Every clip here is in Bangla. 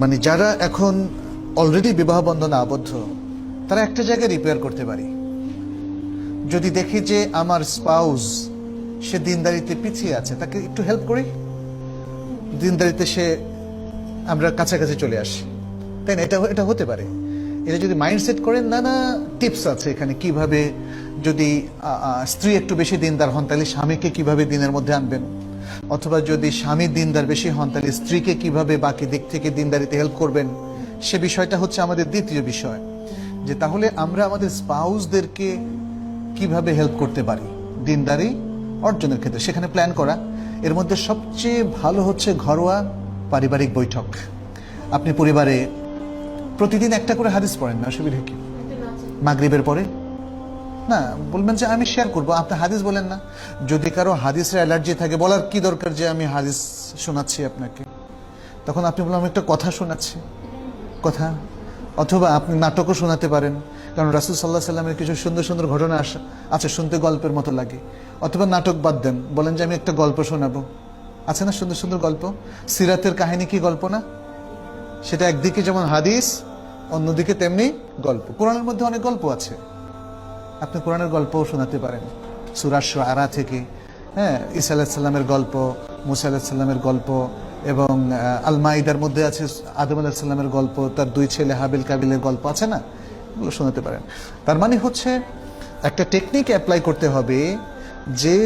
মানে যারা এখন অলরেডি বিবাহ বন্ধনে আবদ্ধ, তারা একটা জায়গায় রিপেয়ার করতে পারি। যদি দেখি যে আমার স্পাউস সে দিনদারিতে পিছিয়ে আছে, তাকে একটু হেল্প করি? দিনদারিতে সে আমরা কাছাকাছি চলে আসি। তাই না? এটা এটা হতে পারে। এটা যদি মাইন্ডসেট করেন, নানা টিপস আছে এখানে কীভাবে যদি স্ত্রী একটু বেশি দিনদার হন, তাহলে স্বামীকে কীভাবে দিনের মধ্যে আনবেন? অথবা যদি স্বামী দিনদার বেশি হন, তাহলে স্ত্রীকে কীভাবে বাকি দিক থেকে দিনদারিতে হেল্প করবেন? সে বিষয়টা হচ্ছে আমাদের দ্বিতীয় বিষয়, যে তাহলে আমরা আমাদের স্পাউসদেরকে কীভাবে হেল্প করতে পারি? দিনদারি অর্জনের ক্ষেত্রে। সেখানে প্ল্যান করা। এর মধ্যে সবচেয়ে ভালো হচ্ছে ঘরোয়া পারিবারিক বৈঠক। আপনি পরিবারে প্রতিদিন একটা করে হাদিস পড়েন না? অসুবিধা কি? মাগরিবের পরে? না, বলবেন যে আমি শেয়ার করব। আপনি হাদিস বলেন না। যদি কারও হাদিসের অ্যালার্জি থাকে, বলার কি দরকার যে আমি হাদিস শোনাচ্ছি আপনাকে? তখন আপনি বললাম একটা কথা শোনাচ্ছি। কথা? অথবা আপনি নাটকও শোনাতে পারেন। কারণ রাসুল সাল্লাহ সাল্লামের কিছু সুন্দর সুন্দর ঘটনা আছে, শুনতে গল্পের মতো লাগে। অথবা নাটক বাদ দেন। বলেন যে আমি একটা গল্প শোনাবো। আছে না সুন্দর সুন্দর গল্প? সিরাতের কাহিনী কি গল্প না? সেটা একদিকে যেমন হাদিস, অন্যদিকে তেমনি গল্প। কোরআনের মধ্যে অনেক গল্প আছে। আপনি কোরআনের গল্পও শোনাতে পারেন। সুরাশ আরা থেকে হ্যাঁ ইসা আলাহিসাল্লামের গল্প মুসা আলাহিসাল্লামের গল্প এবং আহ, আল মাইদার মধ্যে আছে আদম আলাহিসাল্লামের গল্প তার দুই ছেলে হাবিল কাবিলের গল্প আছে না? এগুলো শোনাতে পারেন। তার মানে হচ্ছে একটা টেকনিক অ্যাপ্লাই করতে হবে যে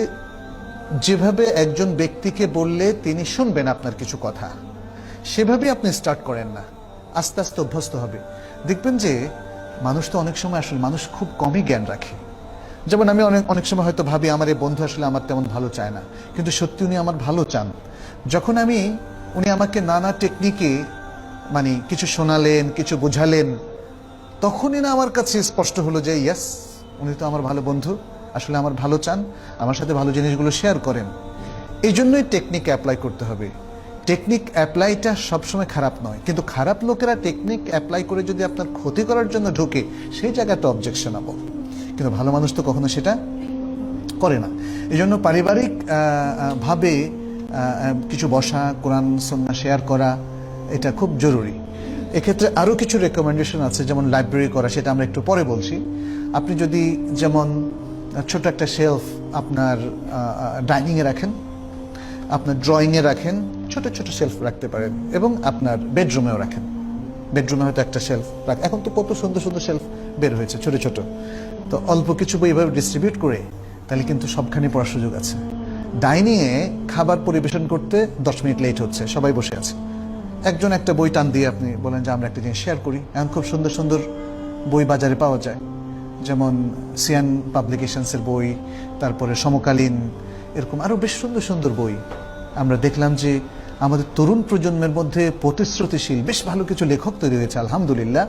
যেভাবে একজন ব্যক্তিকে বললে তিনি শুনবেন আপনার কিছু কথা সেভাবে আপনি স্টার্ট করেন না। আস্তে আস্তে অভ্যস্ত হবে। দেখবেন যে মানুষ তো অনেক সময় আসলে মানুষ খুব কমই জ্ঞান রাখে। যেমন আমি অনেক অনেক সময় হয়তো ভাবি, আমার এই বন্ধু আসলে আমার তেমন ভালো চায় না। কিন্তু সত্যি উনি আমার ভালো চান। যখন আমি, উনি আমাকে নানা টেকনিকে মানে কিছু শোনালেন, কিছু বোঝালেন, তখনই না আমার কাছে স্পষ্ট হলো যে ইয়াস উনি তো আমার ভালো বন্ধু, আসলে আমার ভালো চান, আমার সাথে ভালো জিনিসগুলো শেয়ার করেন। এই জন্যই টেকনিক অ্যাপ্লাই করতে হবে। টেকনিক অ্যাপ্লাইটা সবসময় খারাপ নয়। কিন্তু খারাপ লোকেরা টেকনিক অ্যাপ্লাই করে যদি আপনার ক্ষতি করার জন্য ঢুকে, সেই জায়গাটা অবজেকশনাবল কিন্তু ভালো মানুষ তো কখনো সেটা করে না। এই জন্য পারিবারিক ভাবে কিছু বসা, কোরআন সন্না শেয়ার করা, এটা খুব জরুরি। এক্ষেত্রে আরও কিছু রেকমেন্ডেশন আছে, যেমন লাইব্রেরি করা, সেটা আমরা একটু পরে বলছি। আপনি যদি যেমন ছোট একটা শেলফ আপনার ডাইনিংয়ে রাখেন, আপনার ড্রয়িংয়ে রাখেন ছোট ছোট শেলফ রাখতে পারেন এবং আপনার বেডরুমেও রাখেন। বেডরুমে হয়তো একটা শেলফ রাখ এখন তো কত সুন্দর সুন্দর শেলফ বের হয়েছে, ছোট ছোট। তো অল্প কিছু বই এভাবে ডিস্ট্রিবিউট করে তাহলে কিন্তু সবখানে পড়ার সুযোগ আছে। ডাইনিংয়ে খাবার পরিবেশন করতে দশ মিনিট লেট হচ্ছে, সবাই বসে আছে। একজন একটা বই টান দিয়ে আপনি বলেন যে আমরা একটা জিনিস শেয়ার করি। এখন খুব সুন্দর সুন্দর বই বাজারে পাওয়া যায়। যেমন সিয়ান পাবলিকেশনসের বই, তারপরে সমকালীন, এরকম আরও বেশ সুন্দর সুন্দর বই। আমরা দেখলাম যে আমাদের তরুণ প্রজন্মের মধ্যে প্রতিশ্রুতিশীল, বেশ ভালো কিছু লেখক তৈরি হয়েছে, আলহামদুলিল্লাহ,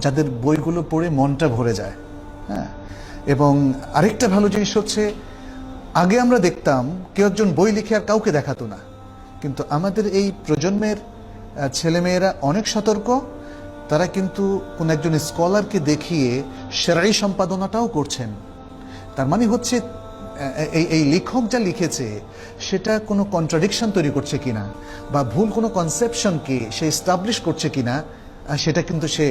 যাদের বইগুলো পড়ে মনটা ভরে যায় হ্যাঁ? এবং আরেকটা ভালো জিনিস হচ্ছে, আগে আমরা দেখতাম কেউ একজন বই লিখে আর কাউকে দেখাতো না। কিন্তু আমাদের এই প্রজন্মের ছেলেমেয়েরা অনেক সতর্ক, তারা কিন্তু কোন একজন স্কলারকে দেখিয়ে সেরাই সম্পাদনাটাও করছেন। তার মানে হচ্ছে এই এই লেখক যা লিখেছে, সেটা কোনো কন্ট্রাডিকশন তৈরি করছে কিনা? বা ভুল কোনো কনসেপশনকে সে এস্টাবলিশ করছে কিনা? সেটা কিন্তু সে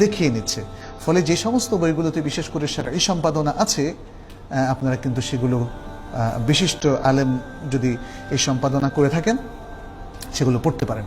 দেখিয়ে নিচ্ছে। ফলে যে সমস্ত বইগুলোতে বিশেষ করে সেরাই সম্পাদনা আছে আপনারা কিন্তু সেগুলো বিশিষ্ট আলেম যদি এই সম্পাদনা করে থাকেন, সেগুলো পড়তে পারেন।